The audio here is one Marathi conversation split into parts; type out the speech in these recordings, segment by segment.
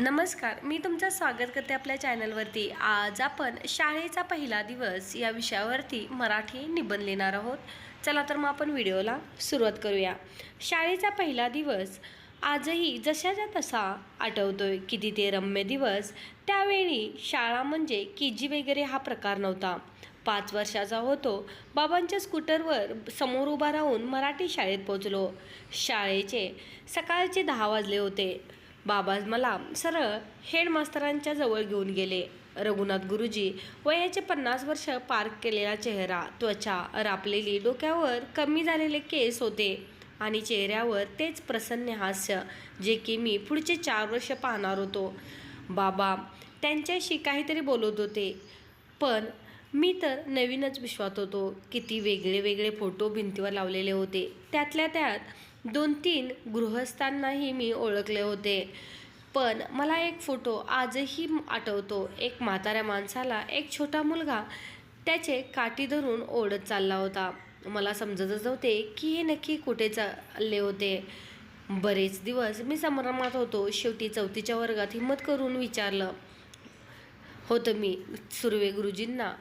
नमस्कार मी तुमचं स्वागत करते आपल्या चॅनलवरती. आज आपण शाळेचा पहिला दिवस या विषयावरती मराठी निबंध लिहिणार आहोत. चला तर मग आपण व्हिडिओला सुरुवात करूया. शाळेचा पहिला दिवस आजही जशाच्या तसा आठवतोय किती ते रम्य दिवस. त्यावेळी शाळा म्हणजे के जी वगैरे हा प्रकार नव्हता. पाच वर्षाचा होतो. बाबांच्या स्कूटरवर समोर उभा राहून मराठी शाळेत पोचलो शाळेचे सकाळचे दहा वाजले होते. बाबा मला सरळ हेडमास्तरांच्या जवळ घेऊन गेले. रघुनाथ गुरुजी वयाचे पन्नास वर्ष पार केलेला चेहरा त्वचा रापलेली डोक्यावर कमी झालेले केस होते आणि चेहऱ्यावर तेच प्रसन्न हास्य जे की मी पुढचे चार वर्ष पाहणार होतो. बाबा त्यांच्याशी काहीतरी बोलत होते. पण मी तर नवीनच विश्वात होतो. किती वेगळे वेगळे फोटो भिंतीवर लावलेले होते. त्यातल्या त्यात दोन तीन गृहस्थांनाही मी ओळखले होते. पण मला एक फोटो आजही आठवतो. एक म्हाताऱ्या माणसाला एक छोटा मुलगा त्याचे काठी धरून ओढत चालला होता. मला समजतच नव्हते की हे नक्की कुठे चालले होते. बरेच दिवस मी संभ्रमात होतो. शेवटी चौथीच्या वर्गात हिंमत करून विचारलं होतं मी सुर्वे गुरुजींना.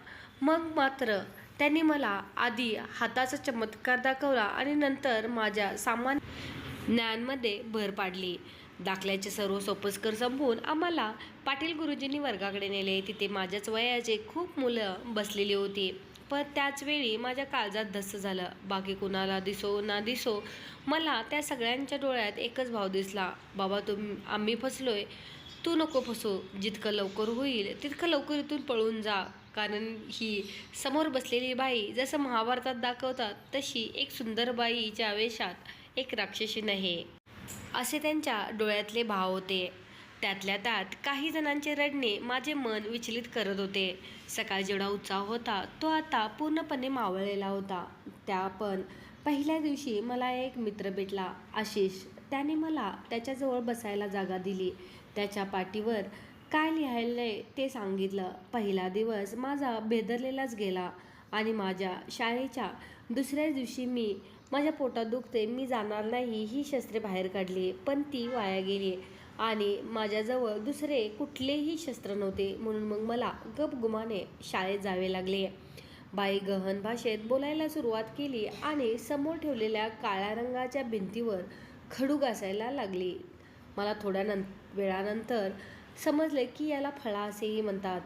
मग मात्र त्यांनी मला आधी हाताचा चमत्कार दाखवला आणि नंतर माझ्या सामान्य ज्ञानमध्ये भर पाडली. दाखल्याचे सर्व सोपस्कर संपवून आम्हाला पाटील गुरुजींनी वर्गाकडे नेले. तिथे माझ्याच वयाचे खूप मुलं बसलेली होती. पण त्याचवेळी माझ्या काळजात धस्स झालं. बाकी कुणाला दिसो ना दिसो मला त्या सगळ्यांच्या डोळ्यात एकच भाव दिसला. बाबा तुम आम्ही फसलोय. तू नको फसू जितकं लवकर होईल तितकं लवकर इथून पळून जा. कारण ही समोर बसलेली बाई जसं महाभारतात दाखवतात तशी एक सुंदर बाईच्या वेशात एक राक्षसी नाही असे त्यांच्या डोळ्यातले भाव होते. त्यातल्या त्यात काही जणांचे रडणे माझे मन विचलित करत होते. सकाळ जेवढा उत्साह होता तो आता पूर्णपणे मावळलेला होता. त्या पण पहिल्या दिवशी मला एक मित्र भेटला आशिष. त्याने मला त्याच्याजवळ बसायला जागा दिली. त्याच्या पाठीवर काय लिहायला ते सांगितलं. पहिला दिवस माझा बेदरलेलाच गेला आणि माझ्या शाळेच्या दुसऱ्या दिवशी मी माझ्या पोटात दुखते मी जाणार नाही ही शस्त्रे बाहेर काढली. पण ती वाया गेली आणि माझ्याजवळ दुसरे कुठलेही शस्त्र नव्हते. म्हणून मग मला गपगुमाने शाळेत जावे लागले. बाई गहन भाषेत बोलायला सुरुवात केली आणि समोर ठेवलेल्या काळ्या रंगाच्या भिंतीवर खडू घासायला लागली. मला थोड्या नं वेळानंतर समजले की याला फळा असेही म्हणतात.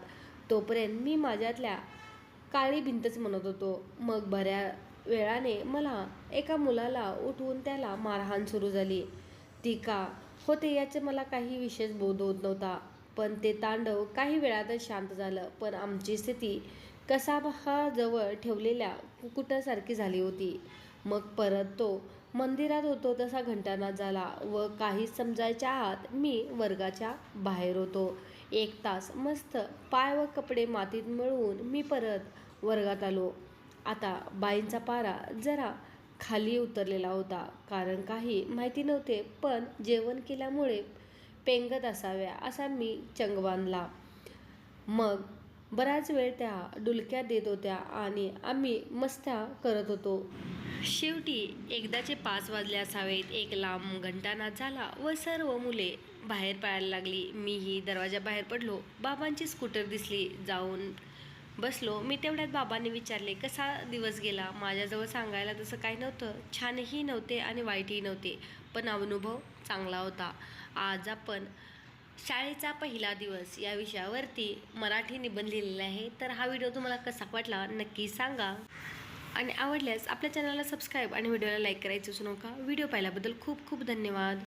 तोपर्यंत मी माझ्यातल्या काळी भिंतच म्हणत होतो. मग बऱ्या वेळाने मला एका मुलाला उठवून त्याला मारहाण सुरू झाली. ती का होते याचे मला काही विशेष बोध होत नव्हता. पण ते तांडव काही वेळातच शांत झालं. पण आमची स्थिती कसाबहाजवळ ठेवलेल्या कुकुटासारखी झाली होती. मग परत तो मंदिरात होतो तसा घंटानाद झाला व काही समजायच्या आत मी वर्गाच्या बाहेर होतो. एक तास मस्त पाय व कपडे मातीत मिळवून मी परत वर्गात आलो. आता बाईंचा पारा जरा खाली उतरलेला होता. कारण काही माहिती नव्हते पण जेवण केल्यामुळे पेंगत असाव्या असा मी चंग बांधला मग बराच वेळ त्या डुलक्या देत होत्या आणि आम्ही मस्त्या करत होतो. शेवटी एकदाचे पाच वाजले असावेत. एक लांब घंटानाद झाला व सर्व मुले बाहेर पळायला लागली. मीही दरवाजा बाहेर पडलो. बाबांची स्कूटर दिसली. जाऊन बसलो. मी तेवढ्यात बाबांनी विचारले कसा दिवस गेला? माझ्याजवळ सांगायला तसं काही नव्हतं. छानही नव्हते आणि वाईटही नव्हते पण अनुभव चांगला होता. आज आपण शाळेचा पहिला दिवस या विषयावरती मराठी निबंध लिहिलेला आहे. तर हा व्हिडिओ तुम्हाला कसा वाटला नक्की सांगा. आणि आवडल्यास आपल्या चॅनलला सबस्क्राईब आणि व्हिडिओला लाईक करायचं नका. व्हिडिओ पाहिल्याबद्दल खूप खूप धन्यवाद.